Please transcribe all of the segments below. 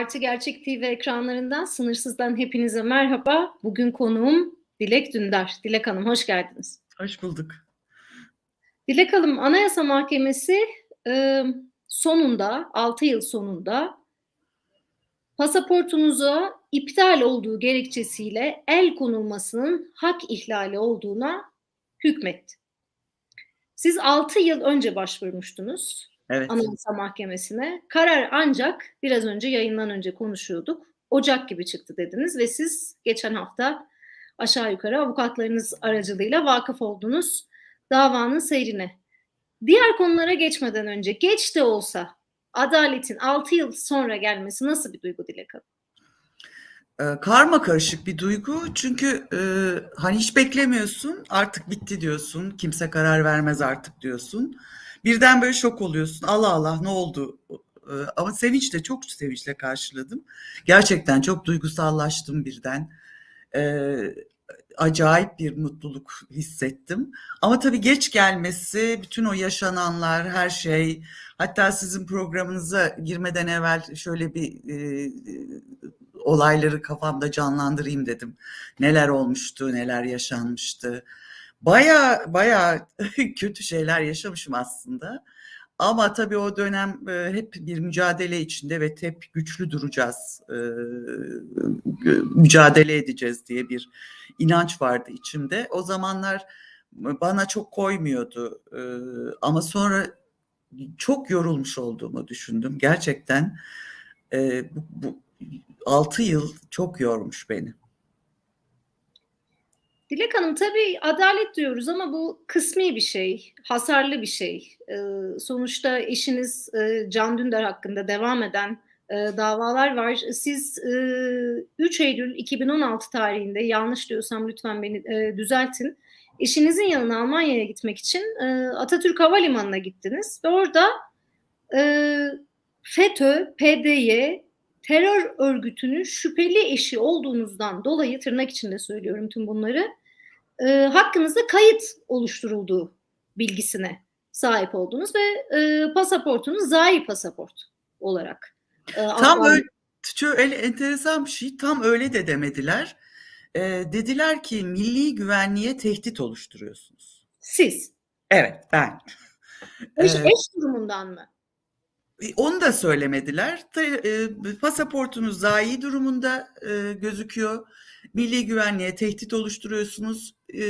Artı Gerçek TV ekranlarından sınırsızdan hepinize merhaba. Bugün konuğum Dilek Dündar. Dilek Hanım hoş geldiniz. Hoş bulduk. Dilek Hanım Anayasa Mahkemesi e, sonunda 6 yıl sonunda pasaportunuza iptal olduğu gerekçesiyle el konulmasının hak ihlali olduğuna hükmetti. Siz 6 yıl önce başvurmuştunuz. Evet. Anayasa Mahkemesi'ne. Karar ancak biraz önce yayından önce konuşuyorduk. Ocak gibi çıktı dediniz ve siz geçen hafta aşağı yukarı avukatlarınız aracılığıyla vakıf oldunuz davanın seyrine. Diğer konulara geçmeden önce geç de olsa adaletin 6 yıl sonra gelmesi nasıl bir duygu Dilek Hanım? Ee, karma karışık bir duygu çünkü e, hani hiç beklemiyorsun artık bitti diyorsun kimse karar vermez artık diyorsun birden böyle şok oluyorsun. Allah Allah ne oldu? Ee, ama sevinç de çok sevinçle karşıladım. Gerçekten çok duygusallaştım birden. Ee, acayip bir mutluluk hissettim. Ama tabii geç gelmesi bütün o yaşananlar her şey hatta sizin programınıza girmeden evvel şöyle bir e, olayları kafamda canlandırayım dedim. Neler olmuştu, neler yaşanmıştı. Baya baya kötü şeyler yaşamışım aslında. Ama tabii o dönem e, hep bir mücadele içinde ve hep güçlü duracağız, e, mücadele edeceğiz diye bir inanç vardı içimde. O zamanlar bana çok koymuyordu e, ama sonra çok yorulmuş olduğumu düşündüm. Gerçekten bu, bu 6 yıl çok yormuş beni. Dilek Hanım tabii adalet diyoruz ama bu kısmi bir şey, hasarlı bir şey. Ee, sonuçta eşiniz e, Can Dündar hakkında devam eden e, davalar var. Siz e, 3 Eylül 2016 tarihinde yanlış diyorsam lütfen beni e, düzeltin. Eşinizin yanına Almanya'ya gitmek için e, Atatürk Havalimanı'na gittiniz ve orada e, FETÖ, PDY, terör örgütünün şüpheli eşi olduğunuzdan dolayı tırnak içinde söylüyorum tüm bunları e, hakkınızda kayıt oluşturulduğu bilgisine sahip oldunuz ve e, pasaportunuz zayi pasaport olarak. E, tam öyle, şöyle enteresan bir şey tam öyle de demediler. E, dediler ki milli güvenliğe tehdit oluşturuyorsunuz. Siz? Evet ben. Eş, eş durumundan mı? Onu da söylemediler. E, pasaportunuz zayi durumunda e, gözüküyor. Milli güvenliğe tehdit oluşturuyorsunuz. E,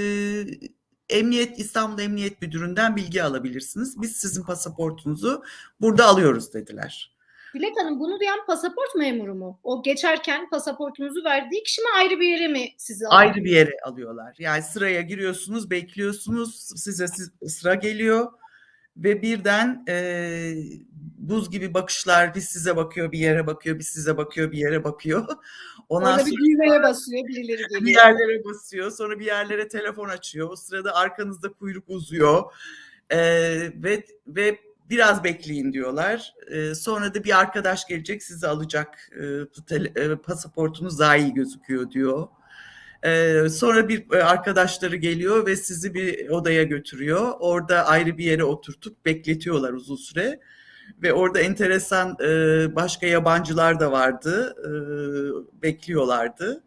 Emniyet İstanbul Emniyet Müdürü'nden bilgi alabilirsiniz. Biz sizin pasaportunuzu burada alıyoruz dediler. Dilek Hanım bunu diyen pasaport memuru mu? O geçerken pasaportunuzu verdiği kişi mi ayrı bir yere mi sizi alıyor? Ayrı bir yere alıyorlar. Yani sıraya giriyorsunuz, bekliyorsunuz, size sıra geliyor ve birden e, buz gibi bakışlar bir size bakıyor bir yere bakıyor bir size bakıyor bir yere bakıyor. Ondan Orada bir düğmeye basıyor birileri geliyor. Bir yerlere basıyor sonra bir yerlere telefon açıyor. O sırada arkanızda kuyruk uzuyor e, ve ve biraz bekleyin diyorlar. E, sonra da bir arkadaş gelecek sizi alacak e, tele, e, pasaportunuz daha iyi gözüküyor diyor. Ee, sonra bir arkadaşları geliyor ve sizi bir odaya götürüyor. Orada ayrı bir yere oturtup bekletiyorlar uzun süre. Ve orada enteresan e, başka yabancılar da vardı. E, bekliyorlardı.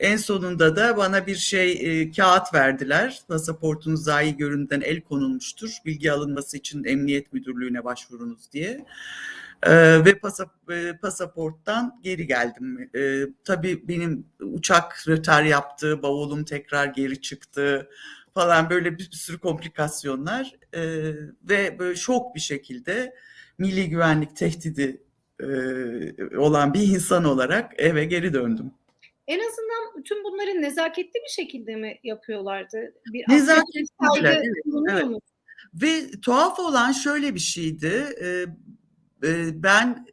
En sonunda da bana bir şey e, kağıt verdiler. Pasaportunuz zayi göründen el konulmuştur. Bilgi alınması için emniyet müdürlüğüne başvurunuz diye. Ee, ve pasap, e, pasaporttan geri geldim. Ee, tabii benim uçak rötar yaptı, bavulum tekrar geri çıktı falan böyle bir, bir sürü komplikasyonlar ee, ve böyle şok bir şekilde milli güvenlik tehdidi e, olan bir insan olarak eve geri döndüm. En azından tüm bunları nezaketli bir şekilde mi yapıyorlardı? Bir nezaketli. Evet, evet. Ve tuhaf olan şöyle bir şeydi. Ben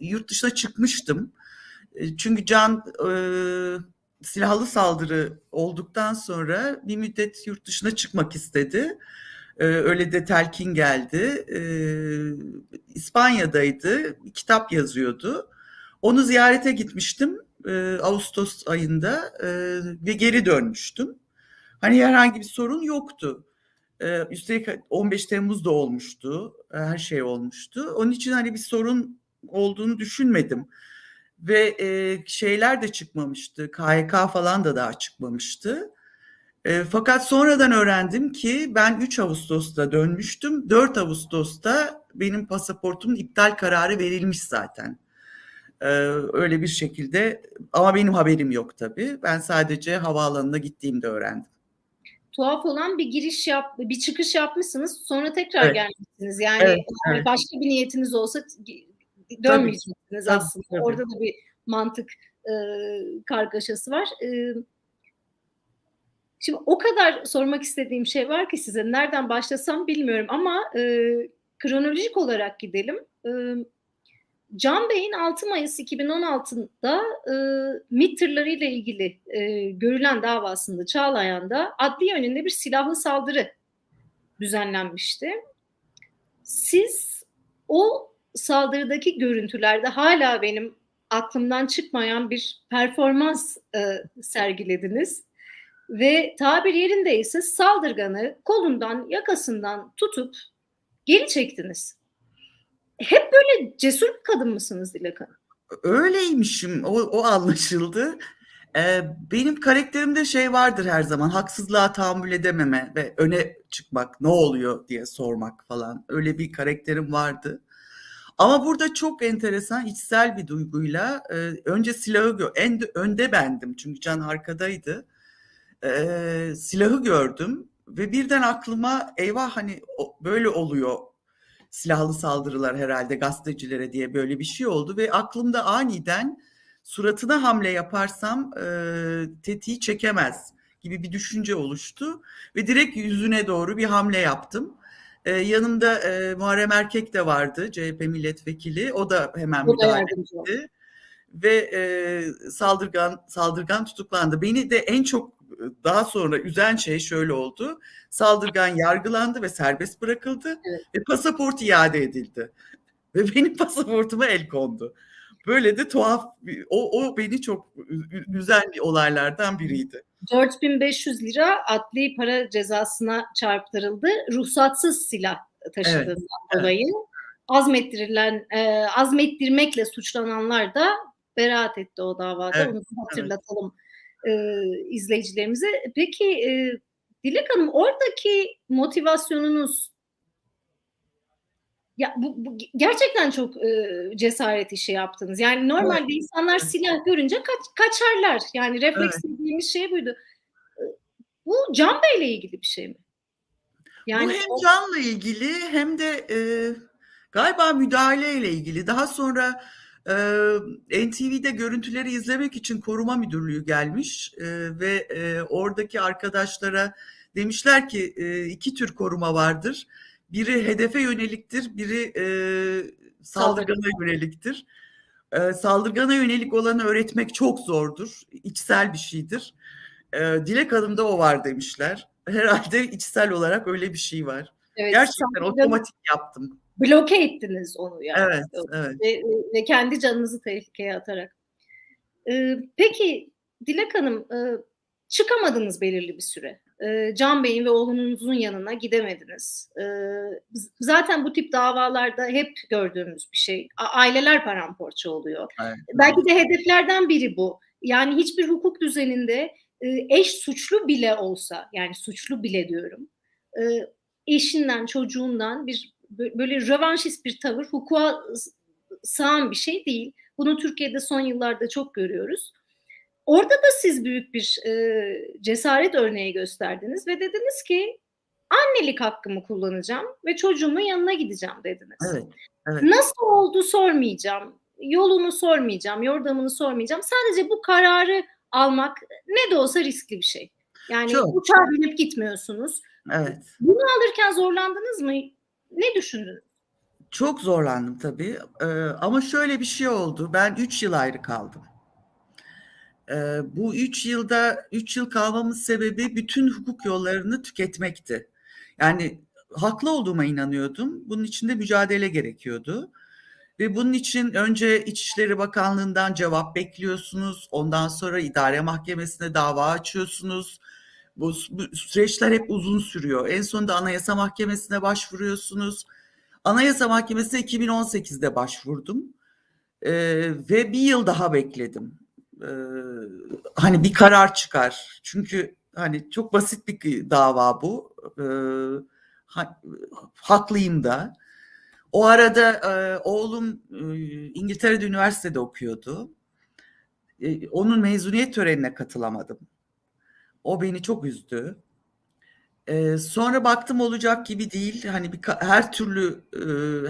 yurt dışına çıkmıştım. E, Çünkü Can e, silahlı saldırı olduktan sonra bir müddet yurt dışına çıkmak istedi. E, öyle de telkin geldi. E, İspanya'daydı, kitap yazıyordu. Onu ziyarete gitmiştim e, Ağustos ayında e, ve geri dönmüştüm. Hani herhangi bir sorun yoktu. E, üstelik 15 Temmuz'da olmuştu, her şey olmuştu. Onun için hani bir sorun olduğunu düşünmedim ve e, şeyler de çıkmamıştı. KHK falan da daha çıkmamıştı. E, fakat sonradan öğrendim ki ben 3 Ağustos'ta dönmüştüm. 4 Ağustos'ta benim pasaportumun iptal kararı verilmiş zaten. E, öyle bir şekilde ama benim haberim yok tabii. Ben sadece havaalanına gittiğimde öğrendim. Tuhaf olan bir giriş yap, bir çıkış yapmışsınız, sonra tekrar Evet. gelmişsiniz. Yani, Evet, evet. başka bir niyetiniz olsa dönmeyeceksiniz Tabii, aslında. tabii. Orada da bir mantık e, kargaşası var. E, şimdi o kadar sormak istediğim şey var ki size nereden başlasam bilmiyorum ama e, kronolojik olarak gidelim. E, Can Bey'in 6 Mayıs 2016'da e, MİT tırlarıyla ilgili e, görülen davasında Çağlayan'da adli yönünde bir silahlı saldırı düzenlenmişti. Siz o saldırıdaki görüntülerde hala benim aklımdan çıkmayan bir performans e, sergilediniz. Ve tabir yerindeyse saldırganı kolundan, yakasından tutup geri çektiniz. Hep böyle cesur bir kadın mısınız Dilek Hanım? Öyleymişim. O, o anlaşıldı. Ee, benim karakterimde şey vardır her zaman. Haksızlığa tahammül edememe ve öne çıkmak, ne oluyor diye sormak falan. Öyle bir karakterim vardı. Ama burada çok enteresan içsel bir duyguyla e, önce silahı gö en önde bendim çünkü Can arkadaydı. E, silahı gördüm ve birden aklıma eyvah hani böyle oluyor silahlı saldırılar herhalde gazetecilere diye böyle bir şey oldu ve aklımda aniden suratına hamle yaparsam e, tetiği çekemez gibi bir düşünce oluştu ve direkt yüzüne doğru bir hamle yaptım. E, yanımda e, Muharrem Erkek de vardı CHP milletvekili o da hemen O da müdahale etti ve e, saldırgan saldırgan tutuklandı. Beni de en çok daha sonra üzen şey şöyle oldu. Saldırgan yargılandı ve serbest bırakıldı Evet. ve pasaport iade edildi. Ve benim pasaportuma el kondu. Böyle de tuhaf o, o beni çok üzen olaylardan biriydi. 4500 lira adli para cezasına çarptırıldı. Ruhsatsız silah taşıdığından evet. dolayı. Azmettirilen, e, azmettirmekle suçlananlar da beraat etti o davada. Evet, Onu hatırlatalım e, izleyicilerimize. Peki e, Dilek Hanım oradaki motivasyonunuz ya bu, bu gerçekten çok e, cesaret işi yaptınız. Yani normalde insanlar silah görünce kaç, kaçarlar. Yani refleks Evet. dediğimiz şey buydu. E, Bu Can Bey'le ilgili bir şey mi? Yani Bu hem o- canla ilgili hem de e, galiba müdahaleyle ilgili. Daha sonra e, NTV'de görüntüleri izlemek için koruma müdürlüğü gelmiş e, ve e, oradaki arkadaşlara demişler ki e, iki tür koruma vardır. Biri hedefe yöneliktir, biri e, saldırgana yöneliktir. E, saldırgana yönelik olanı öğretmek çok zordur, içsel bir şeydir. E, Dilek Hanım'da o var demişler. Herhalde içsel olarak öyle bir şey var. evet, Gerçekten saldırganı otomatik yaptım. Bloke ettiniz onu yani. Evet, evet. Ve, ve kendi canınızı tehlikeye atarak. Ee, peki Dilek Hanım e, çıkamadınız belirli bir süre. Ee, Can Bey'in ve oğlunuzun yanına gidemediniz. Z- zaten bu tip davalarda hep gördüğümüz bir şey. A- aileler paramparça oluyor. Evet. Belki de hedeflerden biri bu. Yani hiçbir hukuk düzeninde e, eş suçlu bile olsa, yani suçlu bile diyorum, e, eşinden, çocuğundan bir böyle rövanşist bir tavır hukuka s- sığan bir şey değil. Bunu Türkiye'de son yıllarda çok görüyoruz. Orada da siz büyük bir e, cesaret örneği gösterdiniz ve dediniz ki annelik hakkımı kullanacağım ve çocuğumun yanına gideceğim dediniz. Evet, evet. Nasıl oldu sormayacağım. Yolunu sormayacağım, yordamını sormayacağım. Sadece bu kararı almak ne de olsa riskli bir şey. Yani Çok. uçağa binip gitmiyorsunuz. Evet. Bunu alırken zorlandınız mı? Ne düşündünüz? Çok zorlandım tabii. Ee, ama şöyle bir şey oldu. Ben 3 yıl ayrı kaldım. Ee, bu üç yılda, üç yıl kalmamın sebebi bütün hukuk yollarını tüketmekti. Yani haklı olduğuma inanıyordum. Bunun için de mücadele gerekiyordu. Ve bunun için önce İçişleri Bakanlığı'ndan cevap bekliyorsunuz. Ondan sonra idare mahkemesine dava açıyorsunuz. Bu, bu süreçler hep uzun sürüyor. En sonunda Anayasa Mahkemesi'ne başvuruyorsunuz. Anayasa Mahkemesi'ne 2018'de başvurdum. Ee, ve bir yıl daha bekledim. Ee, hani bir karar çıkar. Çünkü hani çok basit bir dava bu. Ee, ha, haklıyım da. O arada e, oğlum e, İngiltere'de üniversitede okuyordu. E, onun mezuniyet törenine katılamadım. O beni çok üzdü. E, sonra baktım olacak gibi değil. Hani bir, her türlü e,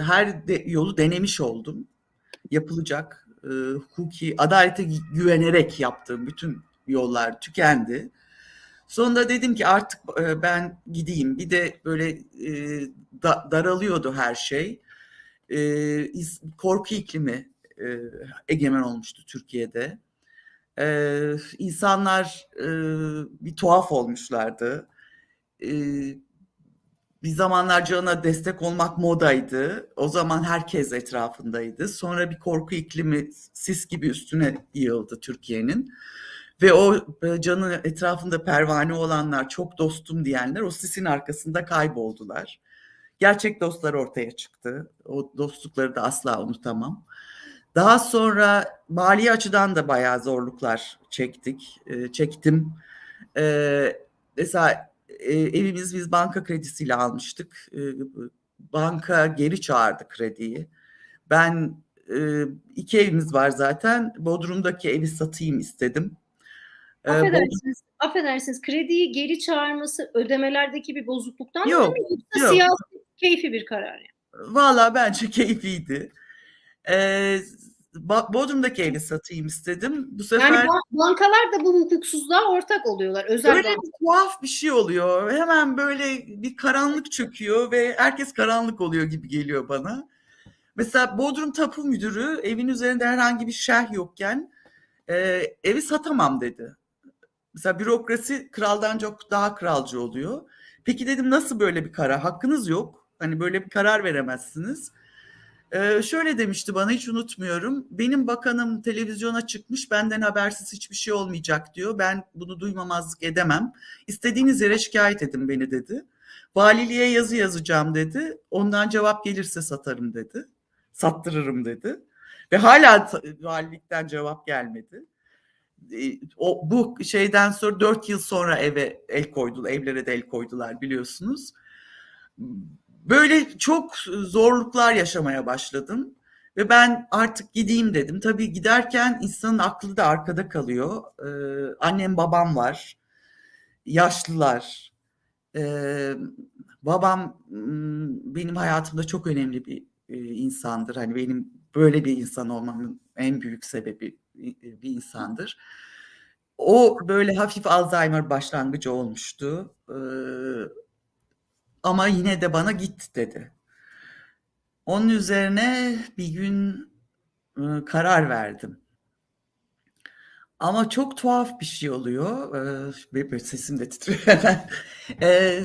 her de, yolu denemiş oldum. Yapılacak e, hukuki adalete güvenerek yaptığım bütün yollar tükendi. Sonunda dedim ki artık e, ben gideyim. Bir de böyle e, da, daralıyordu her şey. E, korku iklimi e, egemen olmuştu Türkiye'de. E, insanlar e, bir tuhaf olmuşlardı. E, bir zamanlar cana destek olmak modaydı. O zaman herkes etrafındaydı. Sonra bir korku iklimi sis gibi üstüne yığıldı Türkiye'nin. Ve o canın etrafında pervane olanlar, çok dostum diyenler o sisin arkasında kayboldular. Gerçek dostlar ortaya çıktı. O dostlukları da asla unutamam. Daha sonra mali açıdan da bayağı zorluklar çektik, çektim. Mesela evimiz biz banka kredisiyle almıştık. Banka geri çağırdı krediyi. Ben iki evimiz var zaten. Bodrum'daki evi satayım istedim. Affedersiniz, affedersiniz. Krediyi geri çağırması ödemelerdeki bir bozukluktan yok, mı yoksa yok. siyasi keyfi bir karar yani? Valla bence keyifliydi. Ee, Bodrum'daki evi satayım istedim. Bu sefer Yani bankalar da bu hukuksuzluğa ortak oluyorlar. Özel öyle bir tuhaf bir şey oluyor. Hemen böyle bir karanlık çöküyor ve herkes karanlık oluyor gibi geliyor bana. Mesela Bodrum Tapu Müdürü evin üzerinde herhangi bir şerh yokken e, evi satamam dedi. Mesela bürokrasi kraldan çok daha kralcı oluyor. Peki dedim nasıl böyle bir karar? Hakkınız yok. Hani böyle bir karar veremezsiniz. Ee, şöyle demişti bana hiç unutmuyorum. Benim bakanım televizyona çıkmış benden habersiz hiçbir şey olmayacak diyor. Ben bunu duymamazlık edemem. İstediğiniz yere şikayet edin beni dedi. Valiliğe yazı yazacağım dedi. Ondan cevap gelirse satarım dedi. Sattırırım dedi. Ve hala valilikten cevap gelmedi. O bu şeyden sonra dört yıl sonra eve el koydular, evlere de el koydular biliyorsunuz. Böyle çok zorluklar yaşamaya başladım ve ben artık gideyim dedim. Tabii giderken insanın aklı da arkada kalıyor. Ee, annem babam var, yaşlılar. Ee, babam benim hayatımda çok önemli bir e, insandır. Hani benim böyle bir insan olmamın en büyük sebebi bir insandır. O böyle hafif Alzheimer başlangıcı olmuştu. Ee, ama yine de bana git dedi. Onun üzerine bir gün e, karar verdim. Ama çok tuhaf bir şey oluyor. Ee, sesim de titriyor. Ee,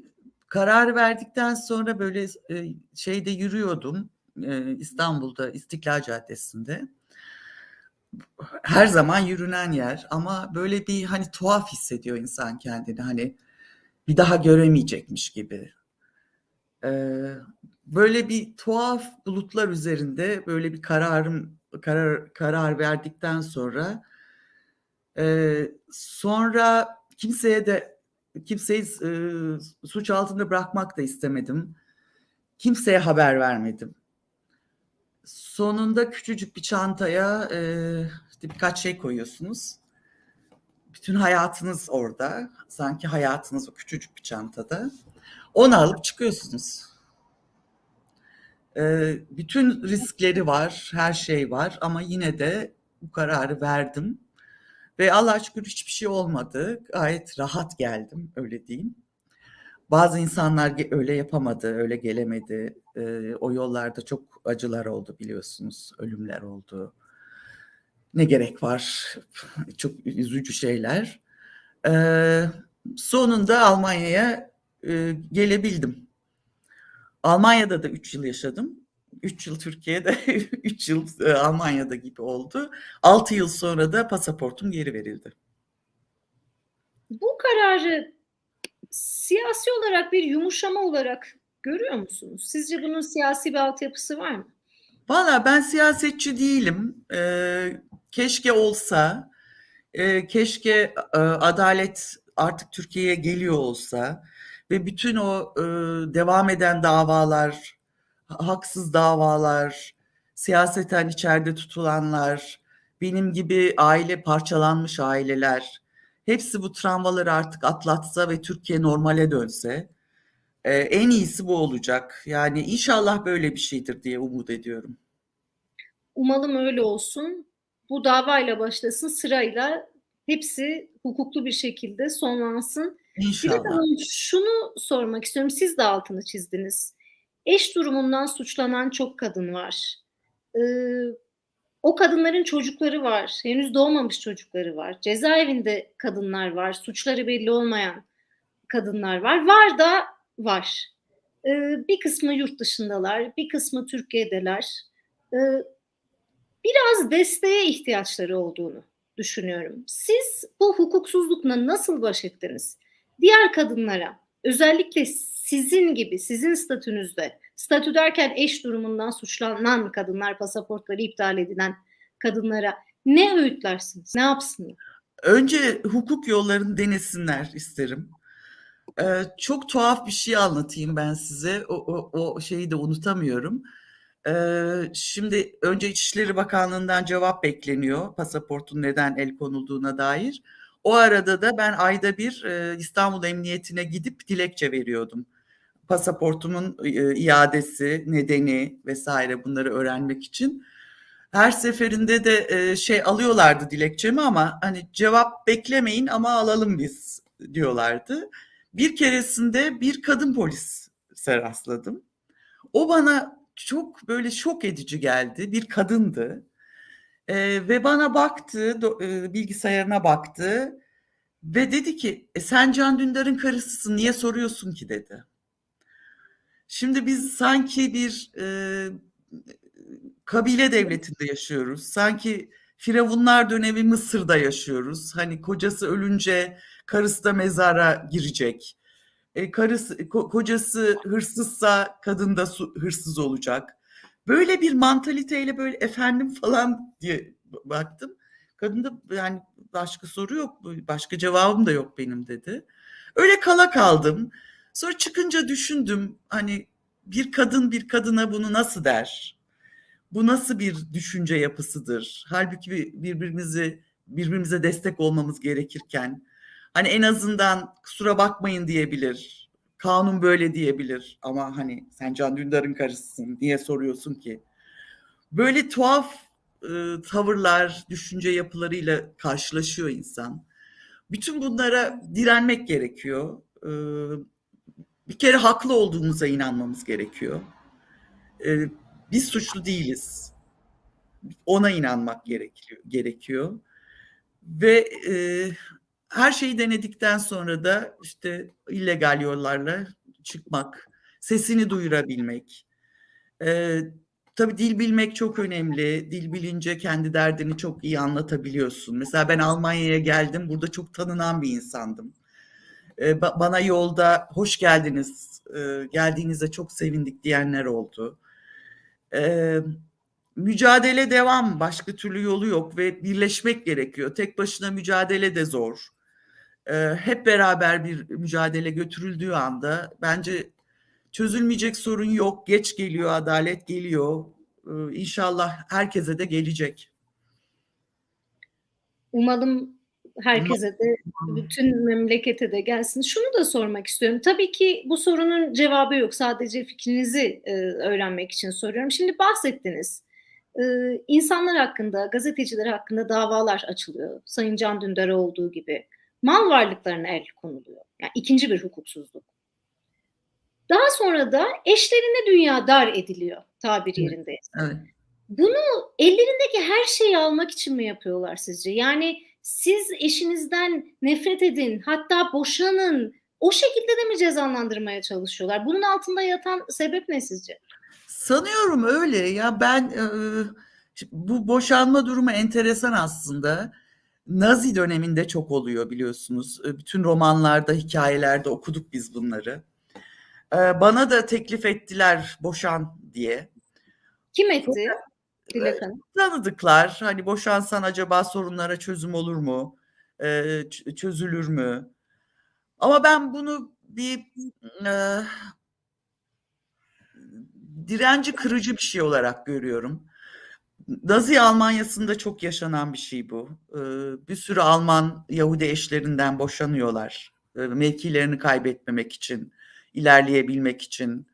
karar verdikten sonra böyle e, şeyde yürüyordum. E, İstanbul'da İstiklal Caddesi'nde. Her zaman yürünen yer ama böyle bir hani tuhaf hissediyor insan kendini. Hani bir daha göremeyecekmiş gibi. Ee, böyle bir tuhaf bulutlar üzerinde böyle bir kararım karar karar verdikten sonra e, sonra kimseye de kimseyi e, suç altında bırakmak da istemedim. Kimseye haber vermedim. Sonunda küçücük bir çantaya e, işte birkaç şey koyuyorsunuz bütün hayatınız orada. Sanki hayatınız o küçücük bir çantada. Onu alıp çıkıyorsunuz. Ee, bütün riskleri var, her şey var ama yine de bu kararı verdim. Ve Allah şükür hiçbir şey olmadı. Gayet rahat geldim, öyle diyeyim. Bazı insanlar öyle yapamadı, öyle gelemedi. Ee, o yollarda çok acılar oldu biliyorsunuz, ölümler oldu Ne gerek var? Çok üzücü şeyler. Ee, sonunda Almanya'ya e, gelebildim. Almanya'da da 3 yıl yaşadım. 3 yıl Türkiye'de, 3 yıl e, Almanya'da gibi oldu. 6 yıl sonra da pasaportum geri verildi. Bu kararı siyasi olarak bir yumuşama olarak görüyor musunuz? Sizce bunun siyasi bir altyapısı var mı? Valla ben siyasetçi değilim. Ee, keşke olsa, e, keşke e, adalet artık Türkiye'ye geliyor olsa ve bütün o e, devam eden davalar, haksız davalar, siyaseten içeride tutulanlar, benim gibi aile parçalanmış aileler, hepsi bu travmaları artık atlatsa ve Türkiye normale dönse, e, en iyisi bu olacak. Yani inşallah böyle bir şeydir diye umut ediyorum. Umalım öyle olsun. Bu davayla başlasın sırayla hepsi hukuklu bir şekilde sonlansın. İnşallah. Bir de şunu sormak istiyorum. Siz de altını çizdiniz. Eş durumundan suçlanan çok kadın var. Ee, o kadınların çocukları var. Henüz doğmamış çocukları var. Cezaevinde kadınlar var. Suçları belli olmayan kadınlar var. Var da var. Ee, bir kısmı yurt dışındalar. Bir kısmı Türkiye'deler. Ee, biraz desteğe ihtiyaçları olduğunu düşünüyorum. Siz bu hukuksuzlukla nasıl baş ettiniz? Diğer kadınlara, özellikle sizin gibi, sizin statünüzde, statü derken eş durumundan suçlanan kadınlar, pasaportları iptal edilen kadınlara ne öğütlersiniz? Ne yapsınlar? Önce hukuk yollarını denesinler isterim. Ee, çok tuhaf bir şey anlatayım ben size. O, o, o şeyi de unutamıyorum. Şimdi önce İçişleri Bakanlığı'ndan cevap bekleniyor pasaportun neden el konulduğuna dair. O arada da ben ayda bir İstanbul Emniyetine gidip dilekçe veriyordum. Pasaportumun iadesi, nedeni vesaire bunları öğrenmek için. Her seferinde de şey alıyorlardı dilekçemi ama hani cevap beklemeyin ama alalım biz diyorlardı. Bir keresinde bir kadın polis rastladım. O bana çok böyle şok edici geldi. Bir kadındı. E, ve bana baktı, do, e, bilgisayarına baktı ve dedi ki e, sen Can Dündar'ın karısısın niye soruyorsun ki dedi. Şimdi biz sanki bir e, kabile devletinde yaşıyoruz. Sanki Firavunlar dönemi Mısır'da yaşıyoruz. Hani kocası ölünce karısı da mezara girecek. E, karısı, ko, kocası hırsızsa kadın da su, hırsız olacak. Böyle bir mantaliteyle böyle efendim falan diye baktım. Kadın da yani başka soru yok, başka cevabım da yok benim dedi. Öyle kala kaldım. Sonra çıkınca düşündüm hani bir kadın bir kadına bunu nasıl der? Bu nasıl bir düşünce yapısıdır? Halbuki birbirimizi birbirimize destek olmamız gerekirken hani en azından kusura bakmayın diyebilir. Kanun böyle diyebilir ama hani sen Can Dündar'ın karısısın diye soruyorsun ki. Böyle tuhaf e, tavırlar, düşünce yapılarıyla karşılaşıyor insan. Bütün bunlara direnmek gerekiyor. E, bir kere haklı olduğumuza inanmamız gerekiyor. E, biz suçlu değiliz. Ona inanmak gerekiyor. gerekiyor. Ve e, her şeyi denedikten sonra da işte illegal yollarla çıkmak, sesini duyurabilmek. E, tabii dil bilmek çok önemli. Dil bilince kendi derdini çok iyi anlatabiliyorsun. Mesela ben Almanya'ya geldim, burada çok tanınan bir insandım. E, bana yolda hoş geldiniz, e, geldiğinizde çok sevindik diyenler oldu. E, mücadele devam, başka türlü yolu yok ve birleşmek gerekiyor. Tek başına mücadele de zor. E, hep beraber bir mücadele götürüldüğü anda bence çözülmeyecek sorun yok. Geç geliyor, adalet geliyor. E, inşallah herkese de gelecek. Umalım herkese de bütün memlekete de gelsin. Şunu da sormak istiyorum. Tabii ki bu sorunun cevabı yok. Sadece fikrinizi e, öğrenmek için soruyorum. Şimdi bahsettiniz. E, insanlar hakkında, gazeteciler hakkında davalar açılıyor. Sayın Can Dündar olduğu gibi. Mal varlıklarına el konuluyor. Yani ikinci bir hukuksuzluk. Daha sonra da eşlerine dünya dar ediliyor tabir yerindeyse. Evet. Bunu ellerindeki her şeyi almak için mi yapıyorlar sizce? Yani siz eşinizden nefret edin, hatta boşanın. O şekilde de mi cezalandırmaya çalışıyorlar? Bunun altında yatan sebep ne sizce? Sanıyorum öyle ya ben e, bu boşanma durumu enteresan aslında. Nazi döneminde çok oluyor biliyorsunuz. E, bütün romanlarda, hikayelerde okuduk biz bunları. E, bana da teklif ettiler boşan diye. Kim etti? Dilek Hanım. Tanıdıklar hani boşansan acaba sorunlara çözüm olur mu? Çözülür mü? Ama ben bunu bir e, direnci kırıcı bir şey olarak görüyorum. Nazi Almanya'sında çok yaşanan bir şey bu. Bir sürü Alman Yahudi eşlerinden boşanıyorlar. Mevkilerini kaybetmemek için, ilerleyebilmek için.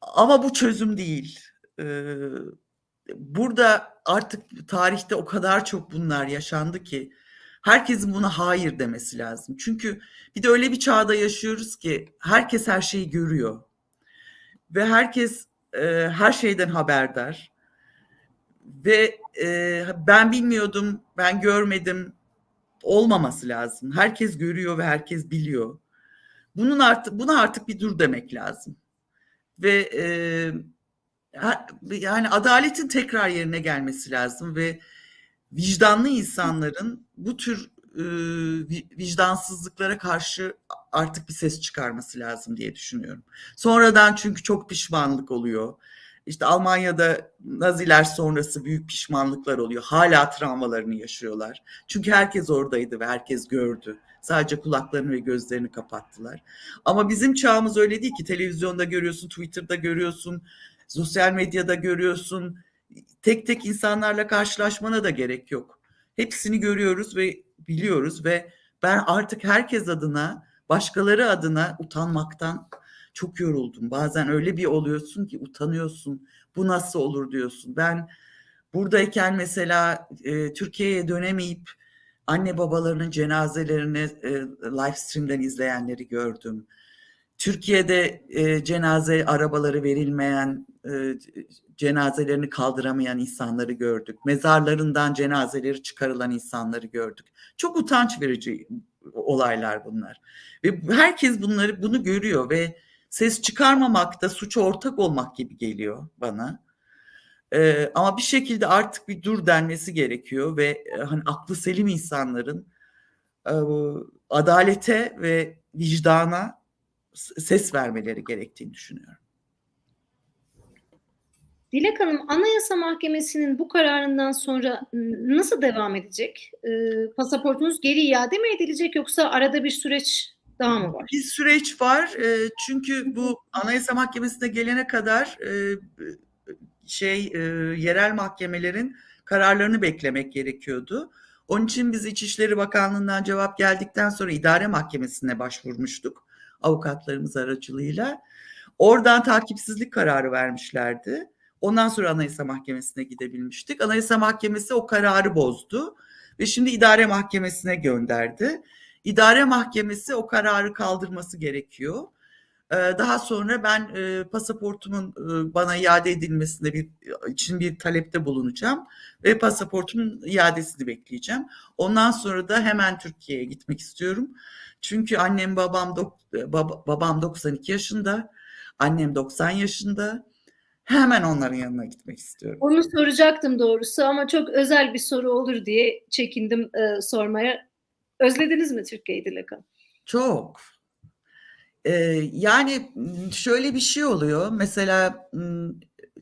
Ama bu çözüm değil. Burada artık tarihte o kadar çok bunlar yaşandı ki herkesin buna hayır demesi lazım. Çünkü bir de öyle bir çağda yaşıyoruz ki herkes her şeyi görüyor. Ve herkes her şeyden haberdar ve e, ben bilmiyordum, ben görmedim olmaması lazım. Herkes görüyor ve herkes biliyor. Bunun artık buna artık bir dur demek lazım. Ve e, yani adaletin tekrar yerine gelmesi lazım ve vicdanlı insanların bu tür e, vicdansızlıklara karşı artık bir ses çıkarması lazım diye düşünüyorum. Sonradan çünkü çok pişmanlık oluyor işte Almanya'da Naziler sonrası büyük pişmanlıklar oluyor. Hala travmalarını yaşıyorlar. Çünkü herkes oradaydı ve herkes gördü. Sadece kulaklarını ve gözlerini kapattılar. Ama bizim çağımız öyle değil ki. Televizyonda görüyorsun, Twitter'da görüyorsun, sosyal medyada görüyorsun. Tek tek insanlarla karşılaşmana da gerek yok. Hepsini görüyoruz ve biliyoruz ve ben artık herkes adına, başkaları adına utanmaktan çok yoruldum. Bazen öyle bir oluyorsun ki utanıyorsun. Bu nasıl olur diyorsun. Ben buradayken mesela e, Türkiye'ye dönemeyip anne babalarının cenazelerini e, live stream'den izleyenleri gördüm. Türkiye'de e, cenaze arabaları verilmeyen, e, cenazelerini kaldıramayan insanları gördük. Mezarlarından cenazeleri çıkarılan insanları gördük. Çok utanç verici olaylar bunlar. Ve herkes bunları bunu görüyor ve ses çıkarmamak da suça ortak olmak gibi geliyor bana. Ee, ama bir şekilde artık bir dur denmesi gerekiyor ve e, hani aklı selim insanların e, adalete ve vicdana ses vermeleri gerektiğini düşünüyorum. Dilek Hanım, Anayasa Mahkemesi'nin bu kararından sonra nasıl devam edecek? E, pasaportunuz geri iade mi edilecek yoksa arada bir süreç daha mı var? Bir süreç var. E, çünkü bu Anayasa Mahkemesi'ne gelene kadar e, şey e, yerel mahkemelerin kararlarını beklemek gerekiyordu. Onun için biz İçişleri Bakanlığı'ndan cevap geldikten sonra idare mahkemesine başvurmuştuk avukatlarımız aracılığıyla. Oradan takipsizlik kararı vermişlerdi. Ondan sonra Anayasa Mahkemesi'ne gidebilmiştik. Anayasa Mahkemesi o kararı bozdu ve şimdi idare mahkemesine gönderdi. İdare Mahkemesi o kararı kaldırması gerekiyor. Ee, daha sonra ben e, pasaportumun e, bana iade edilmesine bir için bir talepte bulunacağım ve pasaportumun iadesini bekleyeceğim. Ondan sonra da hemen Türkiye'ye gitmek istiyorum. Çünkü annem babam bab, babam 92 yaşında, annem 90 yaşında. Hemen onların yanına gitmek istiyorum. Onu soracaktım doğrusu ama çok özel bir soru olur diye çekindim e, sormaya. Özlediniz mi Türkiye'yi Dilek? Çok. Ee, yani şöyle bir şey oluyor. Mesela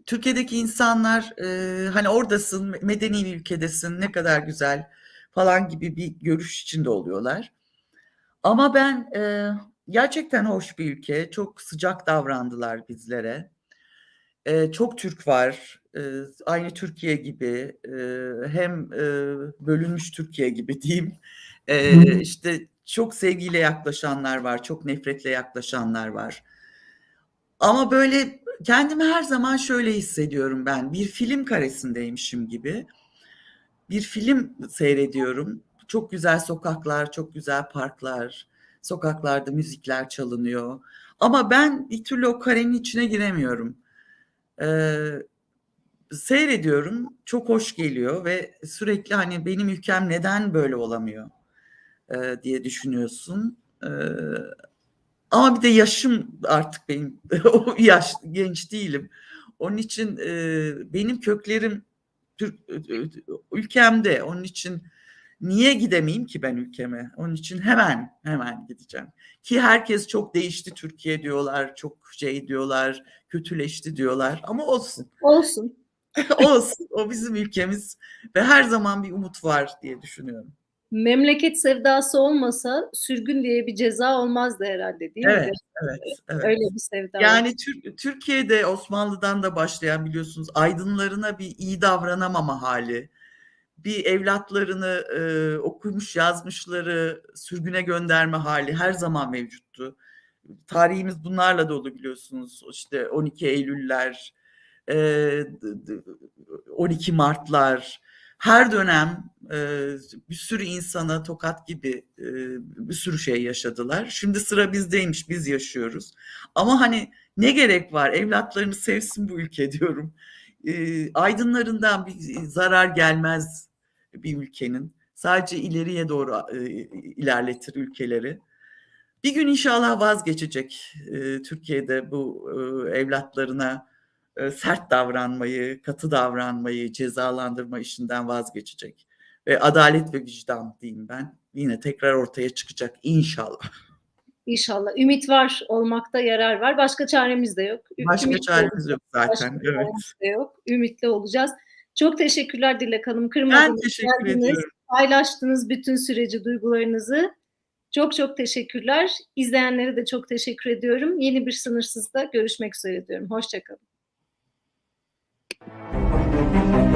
Türkiye'deki insanlar e, hani oradasın, medeni bir ülkedesin, ne kadar güzel falan gibi bir görüş içinde oluyorlar. Ama ben e, gerçekten hoş bir ülke. Çok sıcak davrandılar bizlere. E, çok Türk var. E, aynı Türkiye gibi. E, hem e, bölünmüş Türkiye gibi diyeyim ee, işte çok sevgiyle yaklaşanlar var, çok nefretle yaklaşanlar var. Ama böyle kendimi her zaman şöyle hissediyorum ben. Bir film karesindeymişim gibi. Bir film seyrediyorum. Çok güzel sokaklar, çok güzel parklar, sokaklarda müzikler çalınıyor. Ama ben bir türlü o karenin içine giremiyorum. Ee, seyrediyorum. Çok hoş geliyor ve sürekli hani benim ülkem neden böyle olamıyor e, diye düşünüyorsun. E, ama bir de yaşım artık benim o yaş genç değilim. Onun için e, benim köklerim Türk ülkemde. Onun için niye gidemeyeyim ki ben ülkeme? Onun için hemen hemen gideceğim. Ki herkes çok değişti Türkiye diyorlar, çok şey diyorlar, kötüleşti diyorlar ama olsun. Olsun. olsun. O bizim ülkemiz ve her zaman bir umut var diye düşünüyorum. Memleket sevdası olmasa sürgün diye bir ceza olmazdı herhalde değil evet, mi? Evet, evet. Öyle bir sevda. Yani Tür- Türkiye'de Osmanlı'dan da başlayan biliyorsunuz aydınlarına bir iyi davranamama hali, bir evlatlarını e, okumuş yazmışları sürgüne gönderme hali her zaman mevcuttu. Tarihimiz bunlarla dolu biliyorsunuz. İşte 12 Eylüller, e, 12 Martlar, her dönem e, bir sürü insana tokat gibi e, bir sürü şey yaşadılar. Şimdi sıra bizdeymiş, biz yaşıyoruz. Ama hani ne gerek var? Evlatlarını sevsin bu ülke diyorum. E, aydınlarından bir zarar gelmez bir ülkenin. Sadece ileriye doğru ilerletir ülkeleri. Bir gün inşallah vazgeçecek Türkiye'de bu evlatlarına e, sert davranmayı, katı davranmayı, cezalandırma işinden vazgeçecek. Ve adalet ve vicdan diyeyim ben. Yine tekrar ortaya çıkacak inşallah. İnşallah. Ümit var olmakta yarar var. Başka çaremiz de yok. Başka Ümitli çaremiz yok zaten. Başka evet. çaremiz de yok. Ümitli olacağız. Çok teşekkürler Dilek Hanım. Ben Kırmadınız, teşekkür geldiniz, ediyorum. paylaştınız bütün süreci, duygularınızı. Çok çok teşekkürler. İzleyenlere de çok teşekkür ediyorum. Yeni bir sınırsızda görüşmek üzere diyorum. Hoşçakalın. Thank you.